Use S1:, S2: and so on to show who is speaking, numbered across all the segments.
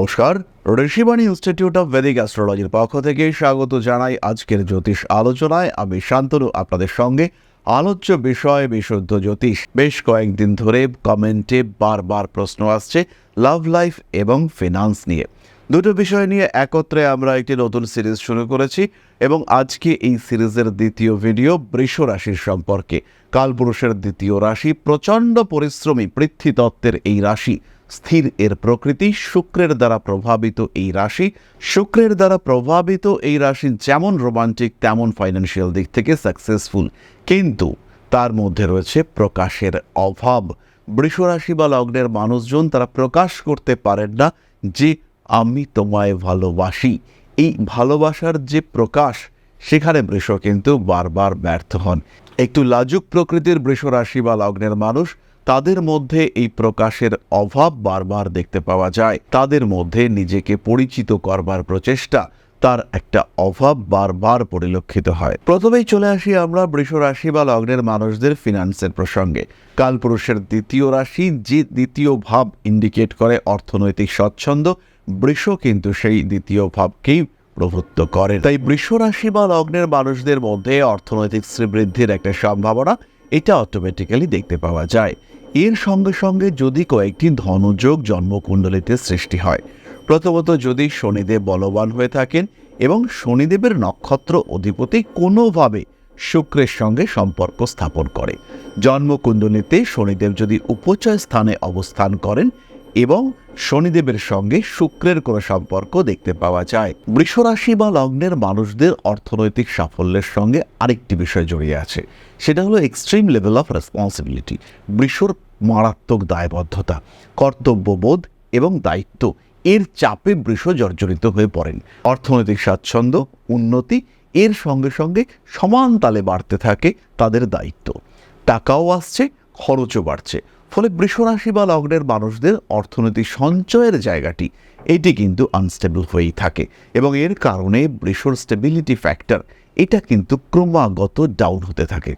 S1: নমস্কার, Rishibani institute of Vedic অ্যাস্ট্রোলজির পক্ষ থেকে স্বাগত জানাই আজকের জ্যোতিষ আলোচনায়। আমি শান্তনু, আপনাদের সঙ্গে আলোচ্য বিষয় বিশুদ্ধ জ্যোতিষ। বেশ কয়েকদিন ধরে কমেন্টে বারবার প্রশ্ন আসছে লাভ লাইফ এবং ফিনান্স নিয়ে। দুটো বিষয় নিয়ে একত্রে আমরা একটি নতুন সিরিজ শুরু করেছি এবং আজকে এই সিরিজের দ্বিতীয় ভিডিও বৃষ রাশির সম্পর্কে। কালপুরুষের দ্বিতীয় রাশি প্রচণ্ড পরিশ্রমী পৃথ্বীতত্ত্বের এই রাশি। স্থির এর প্রকৃতি শুক্রের দ্বারা প্রভাবিত এই রাশি। শুক্রের দ্বারা প্রভাবিত এই রাশি যেমন রোমান্টিক, তেমন ফাইন্যান্সিয়াল দিক থেকে সাকসেসফুল কিন্তু তার মধ্যে রয়েছে প্রকাশের অভাব। বৃষরাশি বা লগ্নের মানুষজন তারা প্রকাশ করতে পারেন না যে, আমি তোমায় ভালোবাসি। এই ভালোবাসার যে প্রকাশ, সেখানে বৃষ কিন্তু বারবার ব্যর্থ হন। একটু লাজুক প্রকৃতির বৃষ রাশি বা লগ্নের মানুষ তাদের মধ্যে এই প্রকাশের অভাব বারবার দেখতে পাওয়া যায়। তাদের মধ্যে নিজেকে পরিচিত করবার প্রচেষ্টা তার একটা অভাব বারবার পরিলক্ষিত হয়। প্রথমেই চলে আসি আমরা বৃষ রাশি বা লগ্নের মানুষদের ফিনান্সের প্রসঙ্গে। কালপুরুষের দ্বিতীয় রাশি যে দ্বিতীয় ভাব ইন্ডিকেট করে অর্থনৈতিক স্বচ্ছন্দ, বৃষ কিন্তু সেই দ্বিতীয় ভাবকেই প্রভুত্ব করে তাই বৃষ রাশি বা লগ্নের মানুষদের মধ্যে অর্থনৈতিক শ্রীবৃদ্ধির একটা সম্ভাবনা এটা অটোমেটিক্যালি দেখতে পাওয়া যায়। এর সঙ্গে সঙ্গে যদি কয়েকটি ধনযোগ জন্মকুণ্ডলীতে সৃষ্টি হয়, প্রথমত যদি শনিদেব বলবান হয়ে থাকেন এবং শনিদেবের নক্ষত্র অধিপতি কোনোভাবে শুক্রের সঙ্গে সম্পর্ক স্থাপন করে। জন্মকুণ্ডলীতে শনিদেব যদি উপচয় স্থানে অবস্থান করেন এবং শনিদেবের সঙ্গে শুক্রের কোনো সম্পর্ক দেখতে পাওয়া যায়। বৃষরাশি বা লগ্নের মানুষদের অর্থনৈতিক সাফল্যের সঙ্গে আরেকটি বিষয় জড়িয়ে আছে। সেটা হলো এক্সট্রিম লেভেল অফ রেসপন্সিবিলিটি বৃষর মারাত্মক দায়বদ্ধতা, কর্তব্যবোধ এবং দায়িত্ব। এর চাপে বৃষ জর্জরিত হয়ে পড়েন। অর্থনৈতিক স্বাচ্ছন্দ্য, উন্নতি, এর সঙ্গে সঙ্গে সমান তালে বাড়তে থাকে তাদের দায়িত্ব। টাকাও আসছে, খরচও বাড়ছে। ফলে বৃষরাশি বা লগ্নের মানুষদের অর্থনৈতিক সঞ্চয়ের জায়গাটি, এটি কিন্তু আনস্টেবল হয়েই থাকে এবং এর কারণে বৃষর স্টেবিলিটি ফ্যাক্টর এটা কিন্তু ক্রমাগত ডাউন হতে থাকে।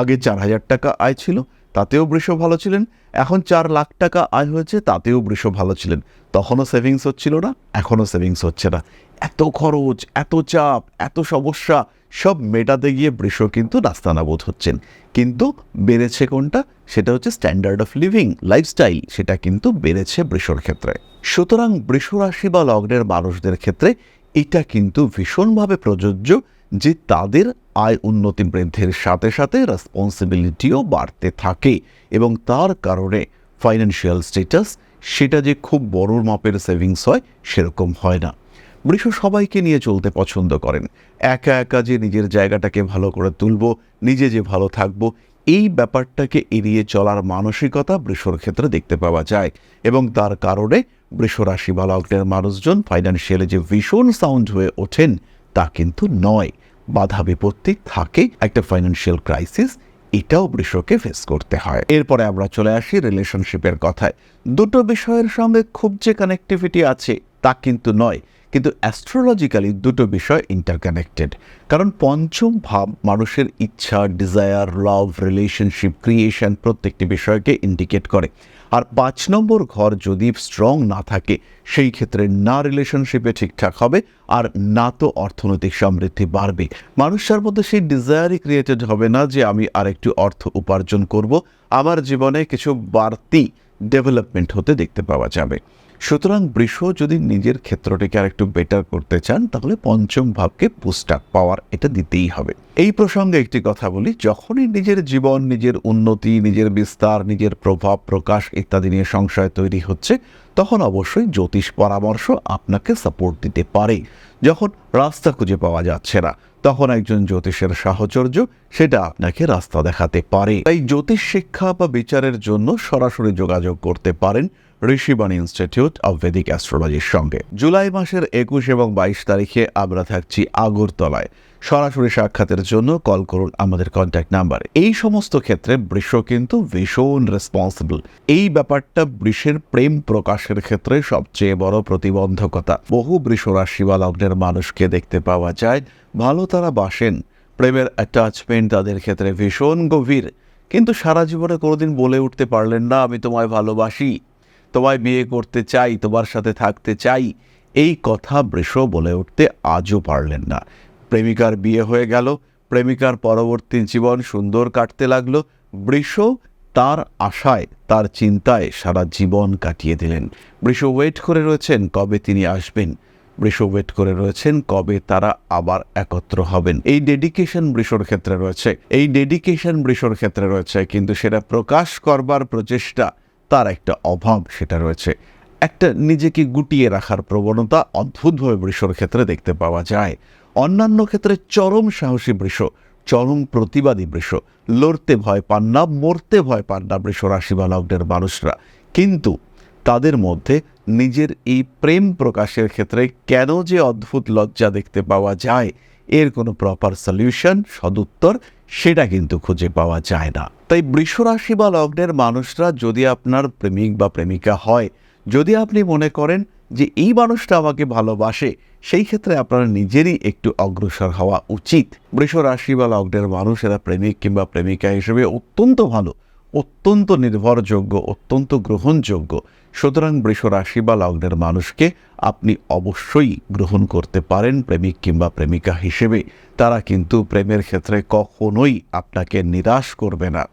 S1: আগে চার হাজার টাকা আয় ছিল, তাতেও বৃষ ভালো ছিলেন, এখন চার লাখ টাকা আয় হয়েছে, তাতেও বৃষ ভালো ছিলেন। তখনও সেভিংস হচ্ছিল না, এখনও সেভিংস হচ্ছে না। এত খরচ, এত চাপ, এত সমস্যা, সব মেটাতে গিয়ে বৃষ কিন্তু নাস্তানাবোধ হচ্ছেন। কিন্তু বেড়েছে কোনটা? সেটা হচ্ছে স্ট্যান্ডার্ড অফ লিভিং লাইফস্টাইল সেটা কিন্তু বেড়েছে বৃষর ক্ষেত্রে। সুতরাং বৃষ রাশি বা লগ্নের মানুষদের ক্ষেত্রে এটা কিন্তু ভীষণভাবে প্রযোজ্য যে তাদের আয় উন্নতি বৃদ্ধির সাথে সাথে রেসপন্সিবিলিটিও বাড়তে থাকে এবং তার কারণে ফাইন্যান্সিয়াল স্টেটাস সেটা যে খুব বড় মাপের সেভিংস হয়, সেরকম হয় না। বৃষ সবাইকে নিয়ে চলতে পছন্দ করেন। একা একা যে নিজের জায়গাটাকে ভালো করে তুলব, নিজে যে ভালো থাকব, এই ব্যাপারটাকে এড়িয়ে চলার মানসিকতা বৃষর ক্ষেত্রে দেখতে পাওয়া যায় এবং তার কারণে বৃষ রাশি মানুষজন ফাইন্যান্সিয়ালি যে ভীষণ সাউন্ড হয়ে ওঠেন, তা কিন্তু নয়। বাধা বিপত্তি থাকে, একটা ফাইন্যান্সিয়াল ক্রাইসিস এটাও বৃষকে ফেস করতে হয়। এরপরে আমরা চলে আসি রিলেশনশিপের কথায়। দুটো বিষয়ের সঙ্গে খুব যে কানেক্টিভিটি আছে, তা কিন্তু নয়। কিন্তু অ্যাস্ট্রোলজিক্যালি দুটো বিষয় ইন্টারকানেক্টেড কারণ পঞ্চম ভাব মানুষের ইচ্ছা ডিজায়ার লাভ রিলেশনশিপ ক্রিয়েশন প্রত্যেকটি বিষয়কে ইন্ডিকেট করে। আর পাঁচ নম্বর ঘর যদি স্ট্রং না থাকে, সেই ক্ষেত্রে না রিলেশনশিপে ঠিকঠাক হবে আর না তো অর্থনৈতিক সমৃদ্ধি বাড়বে। মানুষের মধ্যে সেই ডিজায়ারই ক্রিয়েটেড হবে না যে আমি আরেকটু অর্থ উপার্জন করব। আমার জীবনে কিছু বাড়তি ডেভেলপমেন্ট হতে দেখতে পাওয়া যাবে। সুতরাং বৃষ যদি নিজের ক্ষেত্রটিকে আর একটু বেটার করতে চান, তাহলে পঞ্চম ভাবকে আপ পাওয়ার এটা দিতেই হবে। এই প্রসঙ্গে একটি কথা বলি, যখনই নিজের জীবন, নিজের উন্নতি, নিজের বিস্তার, নিজের প্রভাব, প্রকাশ ইত্যাদি নিয়ে সংশয় তৈরি হচ্ছে, তখন অবশ্যই জ্যোতিষ পরামর্শ আপনাকে সাপোর্ট দিতে পারে। যখন রাস্তা খুঁজে পাওয়া যাচ্ছে না, তখন একজন জ্যোতিষের সাহচর্য, সেটা আপনাকে রাস্তা দেখাতে পারে। তাই জ্যোতিষ শিক্ষা বা বিচারের জন্য সরাসরি যোগাযোগ করতে পারেন ঋষিবাণী ইনস্টিটিউট অব ভেদিক অ্যাস্ট্রোলজির সঙ্গে। জুলাই মাসের একুশ এবং বাইশ তারিখে আমরা থাকছি আগরতলায়। সরাসরি সাক্ষাতের জন্য কল করুন আমাদের কন্ট্যাক্ট নাম্বার এই সমস্ত ক্ষেত্রে বৃষ কিন্তু ভীষণ রেসপন্সিবল এই ব্যাপারটা বৃষের প্রেম প্রকাশের ক্ষেত্রে সবচেয়ে বড় প্রতিবন্ধকতা। বহু বৃষ রাশি বা লগ্নের মানুষকে দেখতে পাওয়া যায়, ভালো তারা বাসেন। প্রেমের অ্যাটাচমেন্ট তাদের ক্ষেত্রে ভীষণ গভীর। কিন্তু সারা জীবনে কোনোদিন বলে উঠতে পারলেন না, আমি তোমায় ভালোবাসি। তোমায় বিয়ে করতে চাই, তোমার সাথে থাকতে চাই। এই কথা বৃষ বলে উঠতে আজও পারলেন না। প্রেমিকার বিয়ে হয়ে গেল, প্রেমিকার পরবর্তী জীবন সুন্দর কাটতে লাগল। বৃষ তার আশায়, তার চিন্তায় সারা জীবন কাটিয়ে দিলেন। বৃষ ওয়েট করে রয়েছেন কবে তিনি আসবেন। বৃষ ওয়েট করে রয়েছেন কবে তারা আবার একত্র হবেন। এই ডেডিকেশন বৃষর ক্ষেত্রে রয়েছে। এই ডেডিকেশন বৃষর ক্ষেত্রে রয়েছে, কিন্তু সেটা প্রকাশ করবার প্রচেষ্টা তার একটা অভাব সেটা রয়েছে। একটা নিজেকে গুটিয়ে রাখার প্রবণতা অদ্ভুতভাবে বৃষর ক্ষেত্রে দেখতে পাওয়া যায়। অন্যান্য ক্ষেত্রে চরম সাহসী বৃষ, চরম প্রতিবাদী বৃষ। লড়তে ভয় পান না, মরতে ভয় পান না বৃষ রাশি বা মানুষরা। কিন্তু তাদের মধ্যে নিজের এই প্রেম প্রকাশের ক্ষেত্রে কেন যে অদ্ভুত লজ্জা দেখতে পাওয়া যায়, এর কোনো প্রপার সলিউশন সদুত্তর সেটা কিন্তু খুঁজে পাওয়া যায় না। তাই বৃষরাশি বা লগ্নের মানুষরা যদি আপনার প্রেমিক বা প্রেমিকা হয়, যদি আপনি মনে করেন যে এই মানুষটা আমাকে ভালোবাসে, সেই ক্ষেত্রে আপনার নিজেরই একটু অগ্রসর হওয়া উচিত। বৃষ রাশি বা লগ্নের মানুষ এরা প্রেমিক কিংবা প্রেমিকা হিসেবে অত্যন্ত ভালো, অত্যন্ত নির্ভরযোগ্য, অত্যন্ত গ্রহণযোগ্য। সুতরাং বৃষ রাশি বা লগ্নের মানুষকে আপনি অবশ্যই গ্রহণ করতে পারেন প্রেমিক কিংবা প্রেমিকা হিসেবে। তারা কিন্তু প্রেমের ক্ষেত্রে কখনোই আপনাকে নিরাশ করবে না।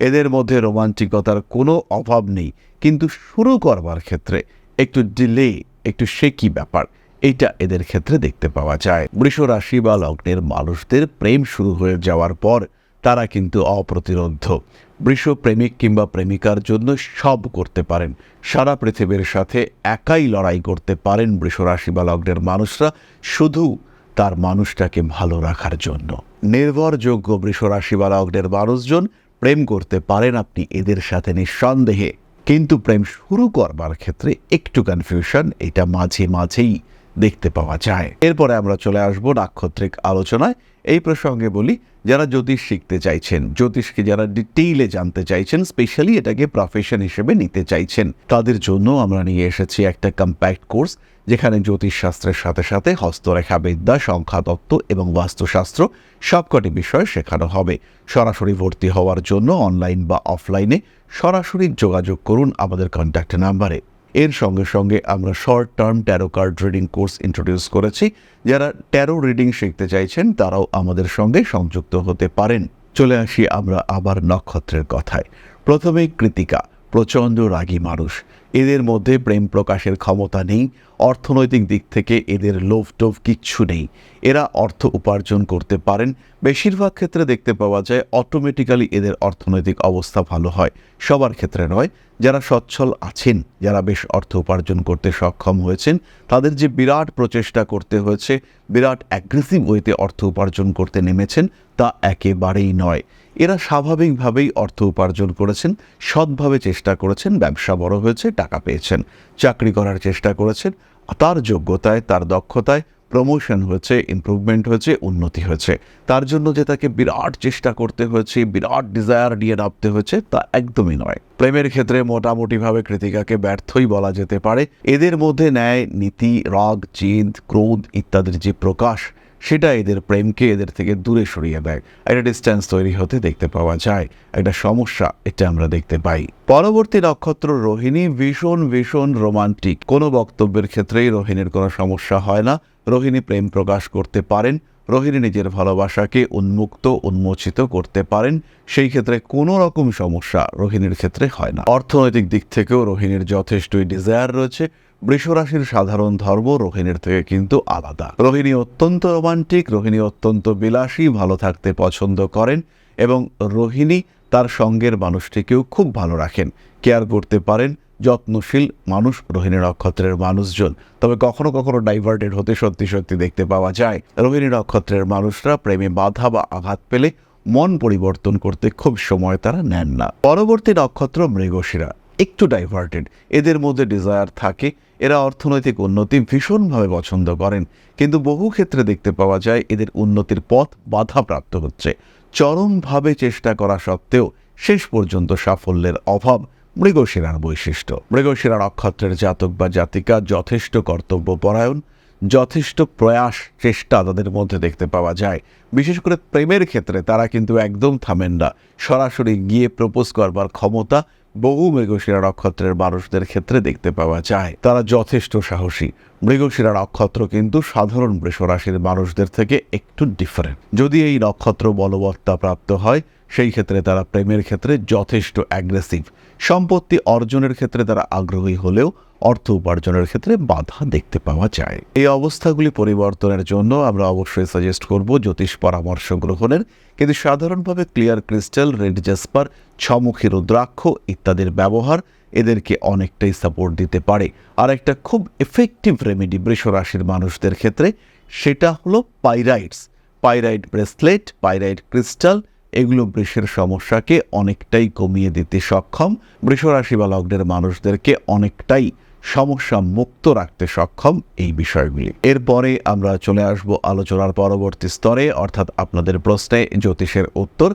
S1: এদের মধ্যে রোমান্টিকতার কোনো অভাব নেই, কিন্তু শুরু করবার ক্ষেত্রে একটু ডিলে একটু শেকি ব্যাপার, এইটা এদের ক্ষেত্রে দেখতে পাওয়া যায়। বৃষ রাশি বা লগ্নের মানুষদের প্রেম শুরু হয়ে যাওয়ার পর তারা কিন্তু অপ্রতিরোধ্য। বৃষ প্রেমিক কিংবা প্রেমিকার জন্য সব করতে পারেন। সারা পৃথিবীর সাথে একাই লড়াই করতে পারেন বৃষ রাশি বা লগ্নের মানুষরা শুধু তার মানুষটাকে ভালো রাখার জন্য। নির্ভরযোগ্য বৃষ রাশি বা লগ্নের মানুষজন প্রেম করতে পারেন আপনি এদের সাথে নিঃসন্দেহে। কিন্তু প্রেম শুরু করবার ক্ষেত্রে একটু কনফিউশন এটা মাঝে মাঝেই দেখতে পাওয়া যায়। এরপরে আমরা চলে আসব নাক্ষত্রিক আলোচনায়। এই প্রসঙ্গে বলি, যারা জ্যোতিষ শিখতে চাইছেন, জ্যোতিষকে যারা ডিটেইলে জানতে চাইছেন স্পেশালি এটাকে প্রফেশন হিসেবে নিতে চাইছেন, তাদের জন্য আমরা নিয়ে এসেছি একটা কম্প্যাক্ট কোর্স যেখানে জ্যোতিষশাস্ত্রের সাথে সাথে হস্তরেখা বিদ্যা সংখ্যাতত্ত্ব এবং বাস্তুশাস্ত্র সবকটি বিষয় শেখানো হবে। সরাসরি ভর্তি হওয়ার জন্য অনলাইন বা অফলাইনে সরাসরি যোগাযোগ করুন আমাদের কন্ট্যাক্ট নাম্বারে এর সঙ্গে সঙ্গে আমরা short term tarot card reading course introduce করেছি। যারা ট্যারো রিডিং শিখতে চাইছেন, তারাও আমাদের সঙ্গে সংযুক্ত হতে পারেন। চলে আসি আমরা আবার নক্ষত্রের কথায়। প্রথমেই কৃতিকা। প্রচণ্ড রাগী মানুষ। এদের মধ্যে প্রেম প্রকাশের ক্ষমতা নেই, অর্থনৈতিক দিক থেকে এদের লোভ টোভ কিচ্ছু নেই। এরা অর্থ উপার্জন করতে পারেন, বেশিরভাগ ক্ষেত্রে দেখতে পাওয়া যায় অটোমেটিক্যালি এদের অর্থনৈতিক অবস্থা ভালো হয়। সবার ক্ষেত্রে নয়, যারা সচ্ছল আছেন, যারা বেশ অর্থ উপার্জন করতে সক্ষম হয়েছেন, তাদের যে বিরাট প্রচেষ্টা করতে হয়েছে, বিরাট অ্যাগ্রেসিভ ওয়েতে অর্থ উপার্জন করতে নেমেছেন, তা একেবারেই নয়। এরা স্বাভাবিকভাবেই অর্থ উপার্জন করেছেন, সৎভাবে চেষ্টা করেছেন, ব্যবসা বড় হয়েছে, টাকা পেয়েছেন। চাকরি করার চেষ্টা করেছেন, তার যোগ্যতায়, তার দক্ষতায় প্রমোশন হয়েছে ইমপ্রুভমেন্ট হয়েছে, উন্নতি হয়েছে। তার জন্য যে তাকে বিরাট চেষ্টা করতে হয়েছে, বিরাট ডিজায়ার নিয়ে নামতে হয়েছে, তা একদমই নয়। প্রেমের ক্ষেত্রে মোটামুটিভাবে কৃতিকাকে ব্যর্থই বলা যেতে পারে। এদের মধ্যে ন্যায়, নীতি, রাগ জিদ ক্রোধ ইত্যাদির যে প্রকাশ সেটা এদের প্রেমকে এদের থেকে দূরে সরিয়ে দেয়। একটা ডিস্ট্যান্স তৈরি হতে দেখতে পাওয়া যায়। একটা সমস্যা এটা আমরা দেখতে পাই। পরবর্তী নক্ষত্র রোহিণী ভীষণ ভীষণ রোমান্টিক কোনো বক্তব্যের ক্ষেত্রেই রোহিণীর কোনো সমস্যা হয় না। রোহিণী প্রেম প্রকাশ করতে পারেন। রোহিণী নিজের ভালোবাসাকে উন্মুক্ত, উন্মোচিত করতে পারেন। সেই ক্ষেত্রে কোনো রকম সমস্যা রোহিণীর ক্ষেত্রে হয় না। অর্থনৈতিক দিক থেকেও রোহিণীর যথেষ্টই ডিজায়ার রয়েছে। বৃষরাশির সাধারণ ধর্ম রোহিণীর থেকে কিন্তু আলাদা। রোহিণী অত্যন্ত রোমান্টিক, রোহিণী অত্যন্ত বিলাসী, ভালো থাকতে পছন্দ করেন এবং রোহিণী তার সঙ্গের মানুষটিকেও খুব ভালো রাখেন। কেয়ার করতে পারেন, যত্নশীল মানুষ, রোহিণী নক্ষত্রের মানুষজন। তবে কখনো কখনো ডাইভার্টেড হতে সত্যি সত্যি দেখতে পাওয়া যায়। রোহিণী নক্ষত্রের মানুষরা প্রেমে বাধা বা আঘাত পেলে মন পরিবর্তন করতে খুব সময় তারা নেন না। পরবর্তী নক্ষত্র মৃগশিরা। একটু ডাইভার্টেড এদের মধ্যে ডিজায়ার থাকে, এরা অর্থনৈতিক উন্নতি ভীষণভাবে পছন্দ করেন, কিন্তু বহু ক্ষেত্রে দেখতে পাওয়া যায় এদের উন্নতির পথ বাধাপ্রাপ্ত হচ্ছে। চরমভাবে চেষ্টা করা সত্ত্বেও শেষ পর্যন্ত সাফল্যের অভাব মৃগশিরার বৈশিষ্ট্য। মৃগশিরা নক্ষত্রের জাতক বা জাতিকা, যথেষ্ট কর্তব্যপরায়ণ, যথেষ্ট প্রয়াস, চেষ্টা তাদের মধ্যে দেখতে পাওয়া যায়। বিশেষ করে প্রেমের ক্ষেত্রে তারা কিন্তু একদম থামেন না। সরাসরি গিয়ে প্রপোজ করবার ক্ষমতা বহু মৃগশিরা নক্ষত্রের মানুষদের ক্ষেত্রে দেখতে পাওয়া যায়। তারা যথেষ্ট সাহসী। মৃগশিরা নক্ষত্র কিন্তু সাধারণ বৃষরাশির মানুষদের থেকে একটু ডিফারেন্ট যদি এই নক্ষত্র বলবত্তা প্রাপ্ত হয় সেই ক্ষেত্রে তারা প্রেমের ক্ষেত্রে যথেষ্ট অ্যাগ্রেসিভ সম্পত্তি অর্জনের ক্ষেত্রে তারা আগ্রহী হলেও অর্থ উপার্জনের ক্ষেত্রে বাধা দেখতে পাওয়া যায়। এই অবস্থাগুলি পরিবর্তনের জন্য আমরা অবশ্যই সাজেস্ট করব জ্যোতিষ পরামর্শ গ্রহণের। কিন্তু সাধারণভাবে ক্লিয়ার ক্রিস্টাল রেড জাসপার ছমুখী রুদ্রাক্ষ ইত্যাদির ব্যবহার এদেরকে অনেকটাই সাপোর্ট দিতে পারে। আর একটা খুব এফেক্টিভ রেমেডি বৃষ রাশির মানুষদের ক্ষেত্রে সেটা হলো pyrites pyrite bracelet pyrite crystal এগুলো বৃষের সমস্যাকে অনেকটাই কমিয়ে দিতে সক্ষম। বৃষরাশি বা লগ্নের মানুষদেরকে অনেকটাই সমস্যা মুক্ত রাখতে সক্ষম এই বিষয়গুলি। এরপরে আমরা চলে আসব আলোচনার পরবর্তী স্তরে, অর্থাৎ আপনাদের প্রশ্নে জ্যোতিষের উত্তর।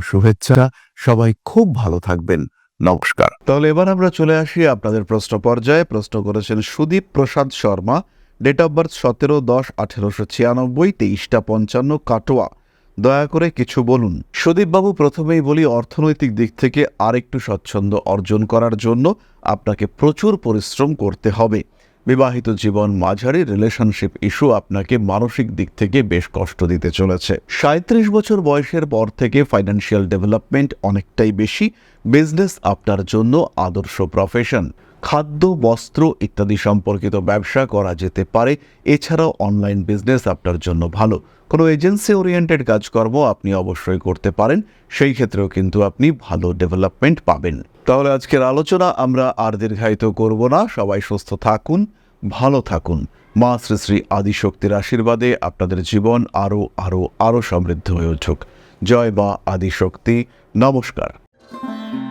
S2: শুভেচ্ছা, সবাই খুব ভালো থাকবেন। নমস্কার।
S1: তাহলে এবার আমরা চলে আসি আপনাদের প্রশ্ন পর্যায়ে। প্রশ্ন করেছেন Sudip Prasad Sharma date of birth সতেরো দশ আঠেরোশো ছিয়ানব্বই, তেইশটা পঞ্চান্ন, কাটোয়া। দয়া করে কিছু বলুন। সুদীপবাবু, প্রথমেই বলি, অর্থনৈতিক দিক থেকে আরেকটু স্বচ্ছন্দ অর্জন করার জন্য আপনাকে প্রচুর পরিশ্রম করতে হবে। বিবাহিত জীবন মাঝারি রিলেশনশিপ ইস্যু আপনাকে মানসিক দিক থেকে বেশ কষ্ট দিতে চলেছে। সাঁত্রিশ বছর বয়সের পর থেকে ফাইন্যান্সিয়াল ডেভেলপমেন্ট অনেকটাই বেশি বিজনেস আপনার জন্য আদর্শ প্রফেশন খাদ্য, বস্ত্র ইত্যাদি সম্পর্কিত ব্যবসা করা যেতে পারে। এছাড়াও অনলাইন বিজনেস আপনার জন্য ভালো। কোনো এজেন্সি ওরিয়েন্টেড কাজকর্ম আপনি অবশ্যই করতে পারেন। সেই ক্ষেত্রেও কিন্তু আপনি ভালো ডেভেলপমেন্ট পাবেন। তাহলে আজকের আলোচনা আমরা আর দীর্ঘায়িত করব না। সবাই সুস্থ থাকুন, ভালো থাকুন। মা শ্রী শ্রী আদিশক্তির আশীর্বাদে আপনাদের জীবন আরও আরও আরও সমৃদ্ধ হয়ে উঠুক। জয় বা আদিশক্তি। নমস্কার।